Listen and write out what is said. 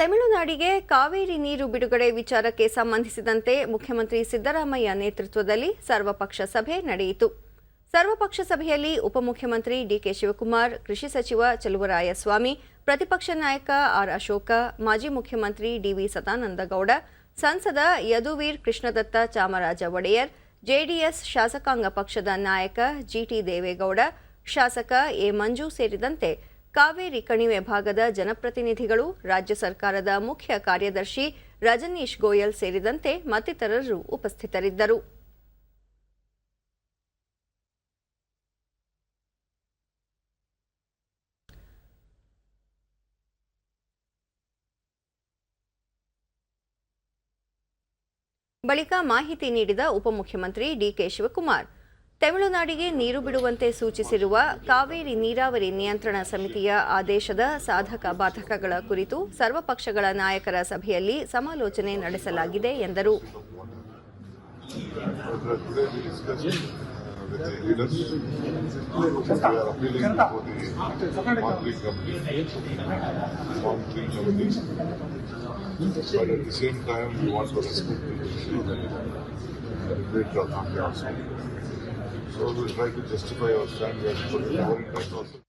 ತಮಿಳುನಾಡಿಗೆ ಕಾವೇರಿ ನೀರು ಬಿಡುಗಡೆ ವಿಚಾರಕ್ಕೆ ಸಂಬಂಧಿಸಿದಂತೆ ಮುಖ್ಯಮಂತ್ರಿ ಸಿದ್ದರಾಮಯ್ಯ ನೇತೃತ್ವದಲ್ಲಿ ಸರ್ವಪಕ್ಷ ಸಭೆ ನಡೆಯಿತು. ಸರ್ವಪಕ್ಷ ಸಭೆಯಲ್ಲಿ ಉಪಮುಖ್ಯಮಂತ್ರಿ ಡಿಕೆ ಶಿವಕುಮಾರ್, ಕೃಷಿ ಸಚಿವ ಚಲುವರಾಯಸ್ವಾಮಿ, ಪ್ರತಿಪಕ್ಷ ನಾಯಕ ಆರ್. ಅಶೋಕ, ಮಾಜಿ ಮುಖ್ಯಮಂತ್ರಿ ಡಿವಿ ಸದಾನಂದಗೌಡ, ಸಂಸದ ಯದುವೀರ್ ಕೃಷ್ಣದತ್ತ ಚಾಮರಾಜ ಒಡೆಯರ್, ಜೆಡಿಎಸ್ ಶಾಸಕಾಂಗ ಪಕ್ಷದ ನಾಯಕ ಜಿಟಿ ದೇವೇಗೌಡ, ಶಾಸಕ ಎ. ಮಂಜು ಸೇರಿದಂತೆ ಕಾವೇರಿ ಕಣಿವೆ ಭಾಗದ ಜನಪ್ರತಿನಿಧಿಗಳು, ರಾಜ್ಯ ಸರ್ಕಾರದ ಮುಖ್ಯ ಕಾರ್ಯದರ್ಶಿ ರಜನೀಶ್ ಗೋಯಲ್ ಸೇರಿದಂತೆ ಮತ್ತಿತರರು ಉಪಸ್ಥಿತರಿದ್ದರು. ಬಳಿಕ ಮಾಹಿತಿ ನೀಡಿದ ಉಪಮುಖ್ಯಮಂತ್ರಿ ಡಿಕೆ ಶಿವಕುಮಾರ್ ತಮಿಳುನಾಡಿಗೆ ನೀರು ಬಿಡುವಂತೆ ಸೂಚಿಸಿರುವ ಕಾವೇರಿ ನೀರಾವರಿ ನಿಯಂತ್ರಣ ಸಮಿತಿಯ ಆದೇಶದ ಸಾಧಕ ಬಾಧಕಗಳ ಕುರಿತು ಸರ್ವಪಕ್ಷಗಳ ನಾಯಕರ ಸಭೆಯಲ್ಲಿ ಸಮಾಲೋಚನೆ ನಡೆಸಲಾಗಿದೆ ಎಂದರು. So will try to justify our stand.